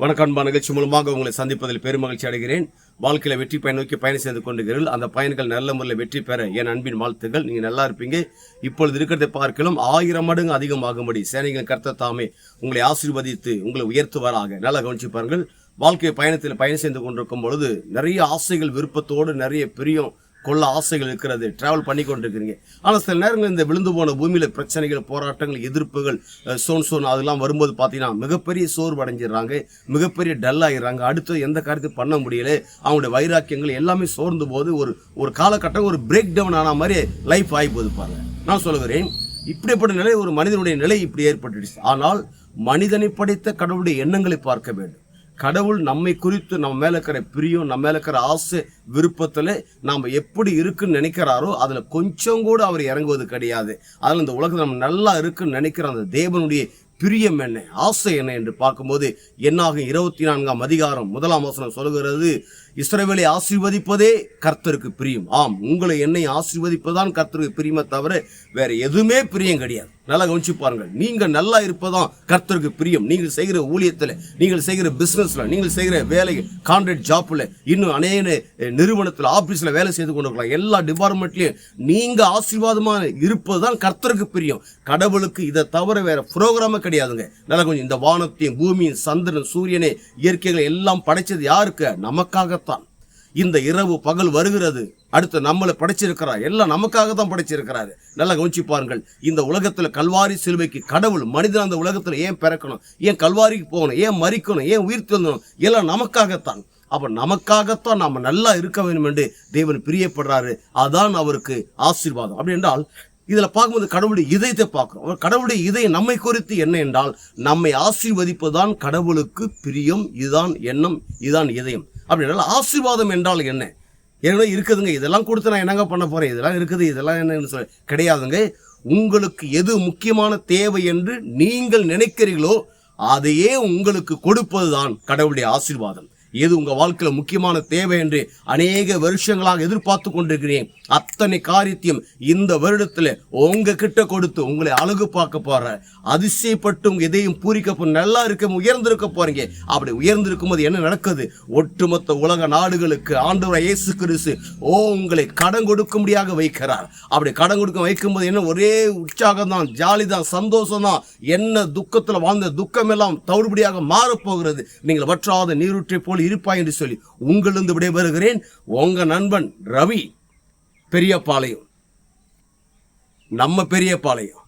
வணக்கம் அன்பா நிகழ்ச்சி மூலமாக உங்களை சந்திப்பதில் பெருமகிழ்ச்சி அடைகிறேன். வாழ்க்கையில வெற்றி பயன் நோக்கி பயணம் செய்து கொண்டுகிறீர்கள் அந்த பயன்கள் நல்ல முறையில் வெற்றி பெற என் அன்பின் வாழ்த்துக்கள். நீங்க நல்லா இருப்பீங்க. இப்பொழுது இருக்கிறதை பார்க்கலாம் ஆயிரம் மடங்கு அதிகமாகும்படி சேனைகள் கர்த்த தாமே உங்களை ஆசீர்வதித்து உங்களை உயர்த்துவாராக. நல்லா கவனிச்சு பாருங்கள். வாழ்க்கை பயணத்தில் பயணம் செய்து கொண்டிருக்கும் பொழுது நிறைய ஆசைகள் விருப்பத்தோடு நிறைய பிரியம் கொள்ள ஆசைகள் இருக்கிறது டிராவல் பண்ணி கொண்டிருக்கிறீங்க. ஆனால் சில நேரங்கள் இந்த விழுந்து போன பூமியில் பிரச்சனைகள் போராட்டங்கள் எதிர்ப்புகள் சோன் சோன் அதெல்லாம் வரும்போது பார்த்தீங்கன்னா மிகப்பெரிய சோர்வு அடைஞ்சிடுறாங்க மிகப்பெரிய டல் ஆகிடுறாங்க அடுத்து எந்த காரியத்தையும் பண்ண முடியல. அவங்களுடைய வைராக்கியங்கள் எல்லாமே சோர்ந்து போது ஒரு ஒரு காலகட்டம் ஒரு பிரேக் டவுன் ஆன மாதிரி லைஃப் ஆகி போது பாருங்க. நான் சொல்லுகிறேன் இப்படிப்பட்ட நிலை ஒரு மனிதனுடைய நிலை இப்படி ஏற்பட்டுடுச்சு. ஆனால் மனிதனை படைத்த கடவுளுடைய எண்ணங்களை பார்க்க வேண்டும். கடவுள் நம்மை குறித்து நம்ம மேல இருக்கிற பிரியம் நம்ம மேல இருக்கிற ஆசை விருப்பத்துல நாம எப்படி இருக்குன்னு நினைக்கிறாரோ அதுல கொஞ்சம் கூட அவர் இறங்குவது கிடையாது. அதுல இந்த உலகத்தில் நம்ம நல்லா இருக்குன்னு நினைக்கிற அந்த தேவனுடைய பிரியம் என்ன ஆசை என்ன என்று பார்க்கும்போது என்னாகும் இருபத்தி நான்காம் அதிகாரம் முதலாம் வசனம் சொல்கிறது இஸ்ரேவேலை ஆசீர்வதிப்பதே கர்த்தருக்கு பிரியம். ஆம் உங்களை என்னை ஆசீர்வதிப்பதுதான் கர்த்தருக்கு பிரியமே தவிர வேற எதுவுமே பிரியம் கிடையாது. நல்லா கவனிச்சு பாருங்கள் நீங்க நல்லா இருப்பதான் கர்த்தருக்கு பிரியம். நீங்கள் செய்கிற ஊழியத்துல நீங்கள் செய்கிற பிசினஸ்ல நீங்கள் செய்கிற வேலையில் கான்ட்ராக்ட் ஜாப்ல இன்னும் அநேக நிறுவனத்தில் நிறுவனத்துல ஆபீஸ்ல வேலை செய்து கொண்டிருக்கலாம். எல்லா டிபார்ட்மெண்ட்லயும் நீங்க இருப்பது இருப்பதுதான் கர்த்தருக்கு பிரியம். கடவுளுக்கு இதை தவிர வேற ப்ரோக்ராமை கிடையாதுங்க. நல்லா கொஞ்சம் இந்த வானத்தையும் பூமியும் சந்திரன் சூரியனை இயற்கைகளை எல்லாம் படைச்சது யாருக்கு? நமக்காகத்தான். இந்த இரவு பகல் வருகிறது. அடுத்து நம்மளை படைச்சிருக்கிறார். எல்லாம் நமக்காக தான் படைச்சிருக்கிறாரு. நல்லா கவனிச்சு பாருங்கள். இந்த உலகத்துல கல்வாரி சிலுவைக்கு கடவுள் மனிதன் அந்த உலகத்துல ஏன் பிறக்கணும்? ஏன் கல்வாரிக்கு போகணும்? ஏன் மறிக்கணும்? ஏன் உயிர் தந்தணும் எல்லாம் நமக்காகத்தான். அப்போ நமக்காகத்தான் நாம நல்லா இருக்க வேண்டும் என்று தேவன் பிரியப்படுறாரு. அதான் அவருக்கு ஆசீர்வாதம். அப்படி என்றால் இதில் பார்க்கும்போது கடவுளுடைய இதயத்தை பார்க்குறோம். கடவுளுடைய இதயம் நம்மை குறித்து என்ன என்றால் நம்மை ஆசீர்வதிப்பதுதான் கடவுளுக்கு பிரியம் இதுதான் எண்ணம் இதுதான் இதயம். அப்படி என்றால் ஆசீர்வாதம் என்றால் என்ன? ஏன்னா இருக்குதுங்க. இதெல்லாம் கொடுத்து நான் என்னங்க பண்ண போகிறேன் இதெல்லாம் இருக்குது. இதெல்லாம் என்னன்னு சொல்ல கிடையாதுங்க. உங்களுக்கு எது முக்கியமான தேவை என்று நீங்கள் நினைக்கிறீர்களோ அதையே உங்களுக்கு கொடுப்பதுதான் கடவுளுடைய ஆசீர்வாதம். எது உங்க வாழ்க்கையில முக்கியமான தேவை என்று அநேக வருஷங்களாக எதிர்பார்த்து கொண்டிருக்கிறேன். அத்தனை காரியத்தையும் இந்த வருடத்துல உங்க கிட்ட கொடுத்து உங்களை அழகு பார்க்க போற அதிசயப்பட்டு உங்கள் எதையும் பூரிக்க நல்லா இருக்க உயர்ந்திருக்க போறீங்க. அப்படி உயர்ந்திருக்கும் போது என்ன நடக்குது? ஒட்டுமொத்த உலக நாடுகளுக்கு ஆண்டவர் இயேசு கிறிஸ்து ஓ உங்களை கடன் கொடுக்கும்படியாக வைக்கிறார். அப்படி கடன் கொடுக்க வைக்கும்போது என்ன? ஒரே உற்சாகம் தான் ஜாலி தான் சந்தோஷம் தான் என்ன துக்கத்துல வாழ்ந்த துக்கம் எல்லாம் தவிடுபடியாக மாறப்போகிறது நீங்கள் வற்றாத நீரூற்றை போல் இருப்பாய் என்று சொல்லி உங்களிருந்து விடைபெறுகிறேன். உங்க நண்பன் ரவி பெரியபாளையம் நம்ம பெரியபாளையம்